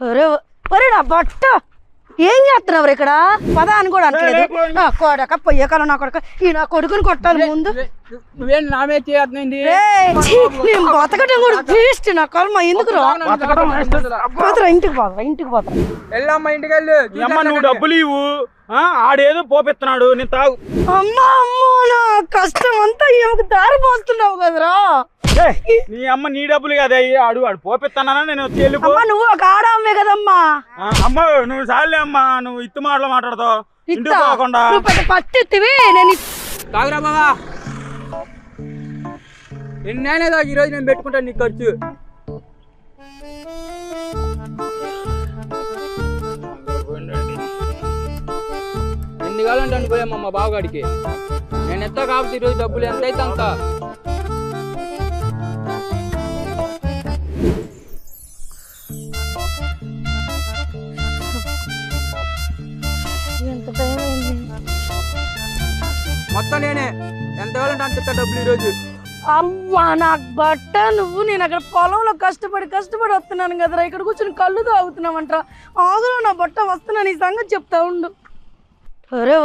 ఒరే ఒరే నా బట్ట! ఏం చేస్తున్నావు ఇక్కడ? పద అని కూడా అనట్లేదు. నా కొడక పొయ్యే కాలం నా కొడక. ఈ నా కొడుకుని కొట్టాలి ముందు. నువ్వేం నా మీద చేయత్నండి రేయ్, ఛీ, నేను బతకటం కూడా వేస్ట్ నా కర్మ. ఎందుకు రా పోతరా ఇంటికి పోతరా ఇంటికి పోతరా. వెళ్ళమ్మా ఇంటికి వెళ్ళు. అమ్మ నువ్వు డబ్బులు ఇవ్వు. ఆ, ఆడేదో పోపిస్తున్నాడు. నేను తాగు. అమ్మా అమ్మో నా కష్టం అంతా ఈమెకు దారి పోస్తున్నావు కదరా. నీ అమ్మ నీ డబ్బులు కదా అయ్యి ఆడు ఆడు పోపిస్తున్నానా నేను వచ్చి వెళ్ళిపో. నువ్వు ఒక ఆడమ్మే కదమ్మా. అమ్మ నువ్వు చాలే అమ్మా నువ్వు ఇత్తు మాటలు మాట్లాడతావు. ఇంటికి పోకుండా. పత్తివి నేను తాగురా బావా. నేనే తాగు ఈరోజు నేను పెట్టుకుంటాను నీకు ఖర్చు. ఎన్ని కావాలంటే అని పోయామ్మా మా బావగాడికి. నేను ఎంత కాబట్టి ఈరోజు డబ్బులు ఎంత అయితే అంత. మొత్తం నేనే ఎంత కావాలంటే అంత ఇస్తా డబ్బులు ఈరోజు. అమ్మా నాకు బట్ట నువ్వు నేను అక్కడ పొలంలో కష్టపడి కష్టపడి వస్తున్నాను కదరా. ఇక్కడ కూర్చొని కళ్ళు తాగుతున్నామంట ఆగులో నా బట్ట వస్తున్నాను ఈ సంగతి చెప్తా ఉండు. ఒరే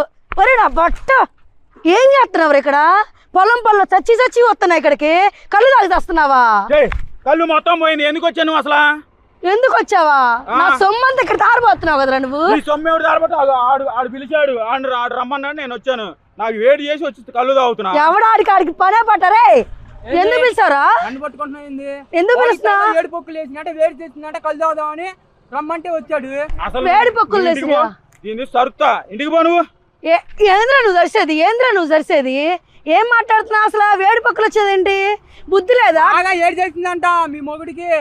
ఒరే నా బట్ట! ఏం చేస్తున్నావు ఇక్కడ? పొలం పొలం చచ్చి చచ్చి వస్తున్నాయి ఇక్కడికి. కళ్ళు తాగి వస్తున్నావా ఏయ్, కళ్ళు మొత్తం పోయింది. ఎందుకు వచ్చావు నువ్వు అసలు? ఎందుకు వచ్చావా? నా సొమ్మంతా ఇక్కడ తారిపోతున్నావు కదరా నువ్వు. నీ సొమ్మేవుడు దారిపట్టి ఆడు ఆడు ఆడు పిలిచాడు. ఆడు ఆడు రమ్మన్నాడు నేను వచ్చాను. నాకు వేడి చేసి వచ్చి కళ్ళు తాగుతున్నా. ఎవడాడికి ఆడికి పనే పట్టారే? ఎందుకు పిలిచారా నన్ను పట్టుకుంటున్నా ఏంది? ఎందుకు పిలుస్తున్నా? ఏడు పొక్కులు వేసినట్టే వేడి చేసినట్టే కళ్ళు తాగుదామని రమ్మంటే వచ్చాడు. అసలు వేడి పక్కులు? దీన్ని సరుకుతా ఇంటికి పో నువ్వు. ఏంద్రా నువ్వు సరిసేది ఏంద్రా నువ్వు సరిసేది ఏం మాట్లాడుతున్నావు అసలు? వేడి పక్కలు వచ్చేదేంటి బుద్ధి లేదా? ఏడు చేసిందంట మీ మొగుడికి.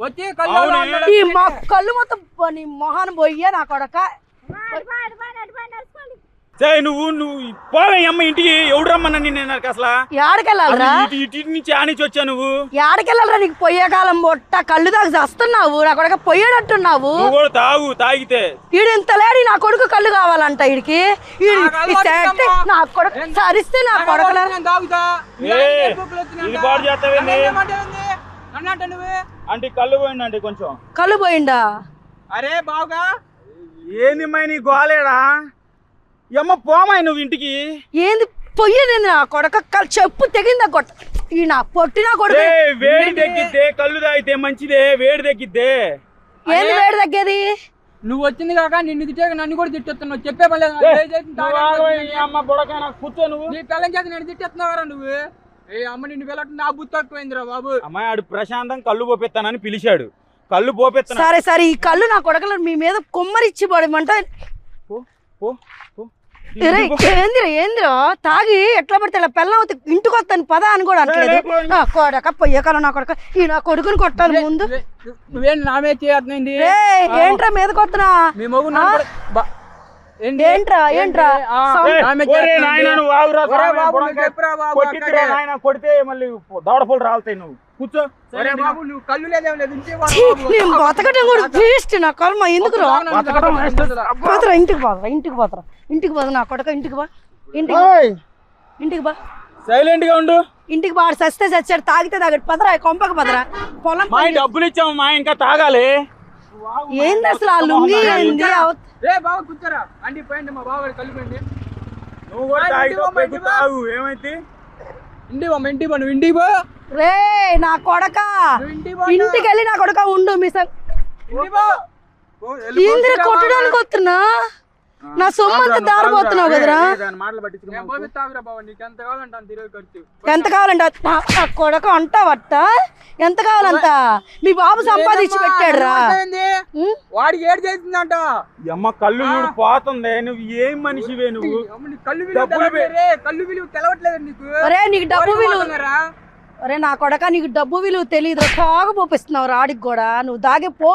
వచ్చి కళ్ళు. ఈ మా కళ్ళు మొత్తం నీ మొహాన పోయ్యా నా కొడక. సే నువ్వు నువ్వు పోవే అమ్మ ఇంటికి ఎవడు రమ్మన్నా నిన్ను నాకు అసలు? ఏడకెళ్ళాలరా ఇటు నుంచి ఆనిచి వచ్చా నువ్వు. ఏడకెళ్ళాలరా నీకు పొయ్యే కాలం పొట్ట కళ్ళు దాకా చస్తున్నావు నా కొడక నువ్వు కూడా తాగు తాగితే. ఈడు ఇంత లేడి నా కొడుకు కళ్ళు కావాలంట ఈడికి. నా కొడుకు సరిస్తే నా? నన్ను అంటే కళ్ళు పోయిందండి కొంచెం. కళ్ళు పోయిండా? అరే బావుగా. ఏంది మై నీ గోలేడా? అమ్మ పోమాయి నువ్వు ఇంటికి? ఏంది పొయ్యేది నా కొడక? చెప్పు తెగిందా కొట్ట? ఈ నా పొట్టినా కొడుకు. వేడి తగ్గిద్దే కళ్ళు తాగితే మంచిదే వేడి తగ్గిద్దే. ఏంది వేడి తగ్గేది? నువ్వు వచ్చింది కాక నిన్ను తిట్టాక నన్ను కూడా తిట్టేస్తున్నావు చెప్పే పని లేదు. ఏ, నాకు దయచేసి నువ్వు కూర్చో నీ పిల్లని చేత నేను తిట్టేస్తున్నావరా నువ్వు. ఏ అమ్మ నిన్ను వెళ్ళట్టు నా బుద్ధి తక్కువైందిరా బాబు. అమ్మాయి ఆడు ప్రశాంతం కళ్ళు పోపిస్తానని పిలిచాడు. కళ్ళు పోపిస్తాను సరే సరే ఈ కళ్ళు నా కొడకలు మీ మీద కొమ్మరిచ్చి పడమంట పో పో. ఏందిరా ఏందిరా? తాగి ఎట్లా పడితే ఇలా పెళ్ళం ఇంటికి వస్తాను పద అని కూడా అనట్లేదు. నా కొడక పొయ్యే కాలం నా కొడక. ఈ నా కొడుకుని కొట్టాలి ముందు. నువ్వే- నువ్వేం నా మీద రే ఏంట్రా మీ మొగు? ఏంట్రా ఏంట్రా? కొడితే మళ్ళీ దవడపూలు రాలుతాయి నువ్వు. కూర్చో. ఒరే బాబు నువ్వు కళ్ళు లేదేం. నేను బతకటం కూడా వేస్ట్ నా కర్మ. ఎందుకు రా పోతరా ఇంటికి పోతరా ఇంటికి పోతరా ఇంటికి పోదు నా కొడక ఇంటికి బా ఇంటికి ఇంటికి బా సైలెంట్గా ఉండు. ఇంటికి బాడు సస్తే చచ్చాడు తాగితే తాగాడు. పదరా కొంపక పదరా. పొలం మా డబ్బులు ఇచ్చాము మా ఇంకా తాగాలి. ఏంది అసలు ఆ లుంగి ఏంది? రే కూర్చోరా. అండి పోయండి మా బాబు కళ్ళు పోయండి నువ్వు కూడా తాగి మా ఇంటికి పో. ఇంటికి నువ్వు ఇంటికి రే నా కొడక. నువ్వు ఇంటికి పో ఇంటికి వెళ్ళి నా కొడక ఉండు మీ సం- ఇంటికి పో. ఏందిరా కొట్టడానికి వస్తున్నా? నా సొమ్మంతా దారిపోతున్నావు కదరా. ఎంత కావాలంటే అంత కావాలంట కొడక అంటావట్ట ఎంత కావాలంత? మీ బాబు సంపాదించి పెట్టాడు రా ఏడు చేసిందంట. అమ్మ కళ్ళు చూడు పోతుంది నువ్వు ఏం మనిషివే నువ్వు? కళ్ళు విలువ తెలవట్లేదు రే, కళ్ళు విలువ తెలవట్లేదు నీకు. ఒరే నీకు డబ్బు విలువ? ఒరే నా కొడక నీకు డబ్బు విలువ తెలియదు తాగు పోపిస్తున్నావు రాడికి కూడా. నువ్వు దాగే పో.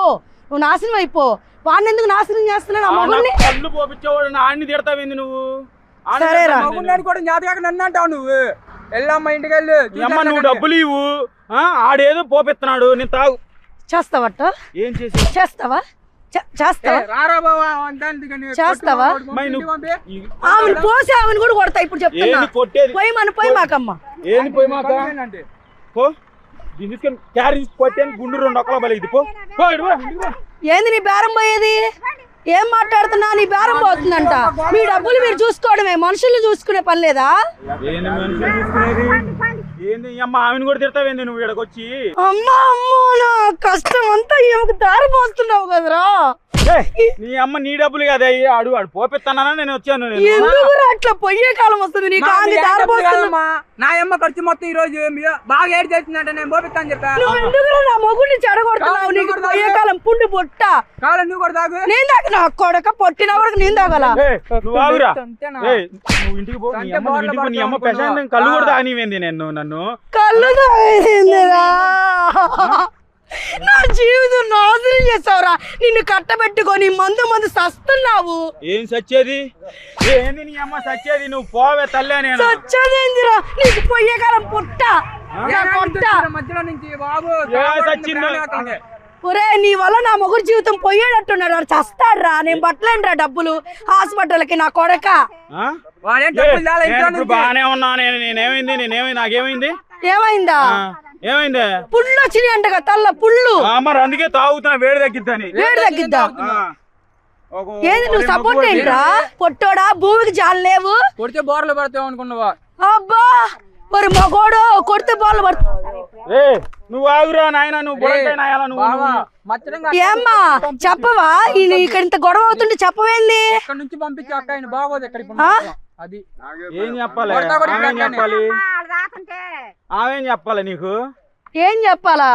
నువ్వు నాశనం అయిపో. వాడిని ఎందుకు నాశనం చేస్తున్నావు నా ఆ, మగుడిని నాకు కళ్ళు పోపించేవాడు ఆడిని తిడతావేంది నువ్వు? సరేరా. కూడా జాతకాక నన్ను అంటావు నువ్వు. వెళ్ళమ్మా ఇంటికి వెళ్ళు అమ్మ నువ్వు డబ్బులు ఇవ్వు. ఆ, ఆడేదో పోపిస్తున్నాడు. నేను తాగు. చేస్తావట ఏం చేసి? చేస్తావా? చేస్తావా? ఆమెను పోసి ఆమెను కూడా కొడతా ఇప్పుడు చెప్తున్నా. ఏంది కొట్టేది? పోయి మన పోయి మాకమ్మ. ఏంది పోయి మాక? పో. దీన్ని తీసుకొని క్యారీ కొట్టాను గుండు రెండు ఒక్కల పో. ఏంది నీ బేరం పోయేది? ఏం మాట్లాడుతున్నా? నీ బేరం పోతుందంట. మీ డబ్బులు మీరు చూసుకోవడమే. మనుషులు చూసుకునే పని లేదా? అమ్మ అమ్మా అమ్మో నా కష్టం అంతా ఈమెకు దారి పోస్తున్నావు కదరా. ఏయ్, నీ అమ్మ నీ డబ్బులు కదా? అయ్యి ఆడు ఆడు పోపిస్తానా నేను వచ్చాను ఎందుకు అట్లా పొయ్యే కాలం వస్తుంది? నీకు దారి కాదమ్మా. నా అమ్మ ఖర్చు మొత్తం ఈ రోజు బాగా ఏడు చేసిందంటే నేను పోపిస్తాను చెప్పా. నువ్వు ఎందుకు నా మొగుడిని చెడగొడుతున్నావు? నీకు పొయ్యే కాలం పుండు పొట్ట కావాలి నువ్వు కూడా తాగు. నేను తాగ. నా కొడక పొట్టిన వరకు నేను తాగల? నువ్వు ఇంటికి పో. నీ అమ్మ కళ్ళు కూడా. తాగనివేంది నేను నన్ను. కళ్ళు తాగిందిరా నా జీవితం నాశనం చేసావురా నిన్ను కట్టబెట్టుకొని మందు మందు సస్తున్నావు. ఏం సచ్చేది? ఏంది నీ అమ్మ సచ్చేది? నువ్వు పోవే తల్లే నేను. సచ్చదేందిరా? నీకు పొయ్యే కాలం పుట్ట. నా ఏం పొట్ట. ఆడుతున్నారు మధ్యలో నుంచి బాబు? ఏ తాగకూడదు, సచ్చిందో? ప్రాణం అతనికి. ఒరే నీ వల్ల నా మొగుడు జీవితం పోయేటట్టున్నాడు వాడు చస్తాడ్రా. నేను పట్టలేనురా డబ్బులు. హాస్పిటల్కి నా కొడక. ఆ? వాడేం ఏయ్, డబ్బులు తేలా నేను ఇంట్లో ఇప్పుడు నుంచి. బాగానే ఉన్నా. నేను నేనేమైంది? నేనేమైంది? నాకేమైంది? ఏమైందా? ఆ, ఏమైంది? పుళ్ళు వచ్చినాయి అంటగా తల్ల పుళ్ళు. ఆ, మరి అందుకే తాగుతున్నా వేడి తగ్గిద్దని. వేడి తగ్గిద్దా? ఏంది నువ్వు సపోర్ట్ ఏంట్రా? పొట్టోడా భూమికి జాలు లేవు? కొడితే బోర్లు పడతావు అనుకున్నావా? అబ్బా! మరి మగోడు కొడితే బాల్ నువ్వు ఆగురా నాయన నువ్వు ఏమ్మా చెప్పవా? ఇక్కడ ఇంత గొడవ అవుతుంటే చెప్పవేంది? ఇక్కడ నుంచి పంపించి అక్క ఆయన? బాగోదు ఇక్కడ. అది. ఏం చెప్పాలి. చెప్పాలి? ఆమెం చెప్పాలి నీకు? ఏం చెప్పాలా?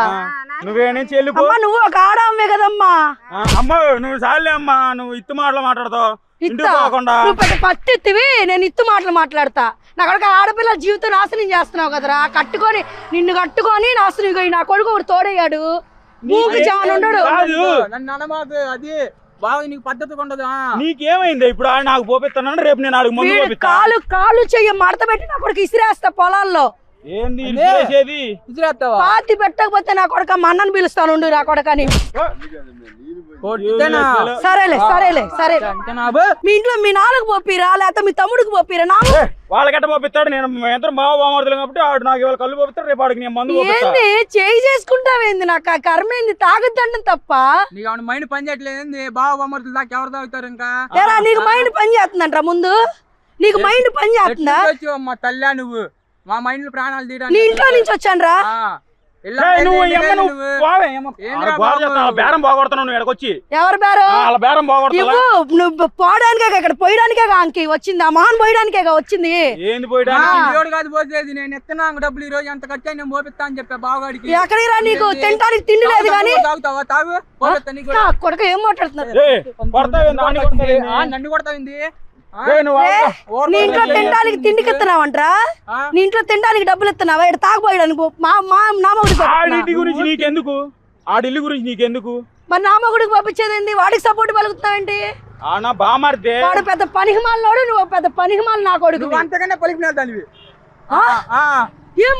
నువ్వే నుంచి వెళ్ళిపో. నువ్వు ఒక ఆడమ్మే కదమ్మా. అమ్మ నువ్వు సాలే అమ్మా నువ్వు ఇత్తు మాటలు మాట్లాడతావు. నువ్వు పెద్ద పత్తిత్తివి నేను ఇత్తు మాటలు మాట్లాడతా. నా కొడుకు ఆడపిల్ల జీవితం నాశనం చేస్తున్నావు కదరా. కట్టుకొని నిన్ను కట్టుకొని నాశనం నా కొడుకు ఒకటి తోడయ్యాడు. మూకి అనమాకు అది బాగా నీకు పద్ధతి ఉండదు. నీకేమైంది? ఇప్పుడు నాకు పోపిస్తానని రేపు నేను కాలు కాలు చెయ్యి మడత పెట్టి నా కొడుకు ఇసిరేస్తా పొలాల్లో. ఏంది. చేసేది పాతి పెట్టకపోతే నా కొడుక మా అన్నని పిలుస్తాను నా కొడకని? సరేలే సరేలే సరే? మీ ఇంట్లో మీ నాన్నకు పోపిరా లేకపోతే మీ తమ్ముడికి పోపిరా నా వాళ్ళకెట్ట పోపిస్తాడు? నేను ఇద్దరు బావ బామర్దులు కాబట్టి ఆడు నాకు ఇవాళ కళ్ళు పోపిస్తాడు రేపు ఆడికి నేను మందు ఏంది? చేయి చేసుకుంటావేంది నాకు ఆ కర్మ ఏంది? తాగొద్దండం తప్ప. నీకు ఆవిడ మైండ్ పని చేయట్లేదు బావ బొమ్మర్తులు దాకా ఎవరు తాగుతారు ఇంకా? ఏరా నీకు మైండ్ పని చేస్తుందంట ముందు? నీకు మైండ్ పని చేస్తుందా? మా తల్లా నువ్వు? మా మైండ్ ప్రాణాలు నీ తీయడానికి ఇంట్లో నుంచి వచ్చానురా. నువ్వు బేరం ఎవరు బేరు? వాళ్ళ బేరం పోవడానికే ఇక్కడ పోయడానికే అంకి వచ్చింది. ఆ మహాన్ పోయడానికే వచ్చింది. ఏంది పోయడానికి? ఇదిగోడు కాదు పోసేది నేను ఎత్తున్నాను డబ్బులు ఈ రోజు ఎంత ఖర్చు అయినా నేను పోపిస్తా అని చెప్పా బావగాడికి. ఎక్కడికి రా నీకు తినడానికి తిండి లేదు కానీ? తాగుతావా? తాగు. నా కొడుకు ఏం మాట్లాడుతున్నారు నన్ను కొడతావింది? నీ ఇంట్లో తినడానికి తిండికి ఇస్తున్నావంటరా? నీ ఇంట్లో తినడానికి డబ్బులు ఇస్తున్నావా ఇక్కడ తాగుపోయడానికి పో- మా మా పంపిస్తున్నా. గురించి నీకెందుకు? ఆడిల్లు గురించి నీకెందుకు? మరి నామగుడికి పంపించేది వాడికి సపోర్ట్ బామారితే వాడు పెద్ద పనిహిమాలనోడు నువ్వు పెద్ద పనిహిమాలు నా కొడుకు అంతకన్నా పలికిన దానివి. ఆ? ఆ. ఏం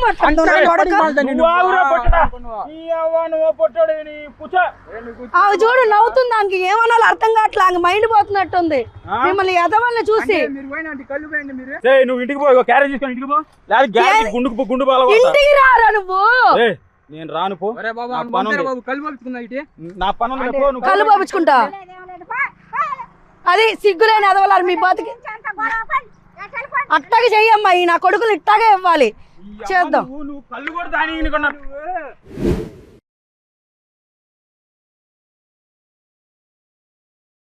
చూడు నవ్వుతుంది ఆమెకి. ఏమన్నా అర్థం కావట్లే ఆమె మైండ్ పోతున్నట్టుంది? మిమ్మల్ని ఎదవల్ని చూసి. అంటే మీరు పోయినండి కళ్ళు పోయండి మీరు? ఏయ్, నువ్వు ఇంటికి పో ఇగో క్యారేజ్ తీసుకొని ఇంటికి పో. లేదా గ్యాస్ గుండుకు పో, గుండు పాల ఇంటికి రారా నువ్వు? నేను రాను పో. నా కళ్ళు పంపించుకుంటా అది సిగ్గులేని ఎదవలారు మీ బతికి. అట్టాగే చెయ్యమ్మా ఈ నా కొడుకులు ఇట్టాగే ఇవ్వాలి. చేద్దాం. కళ్ళు కూడా దాని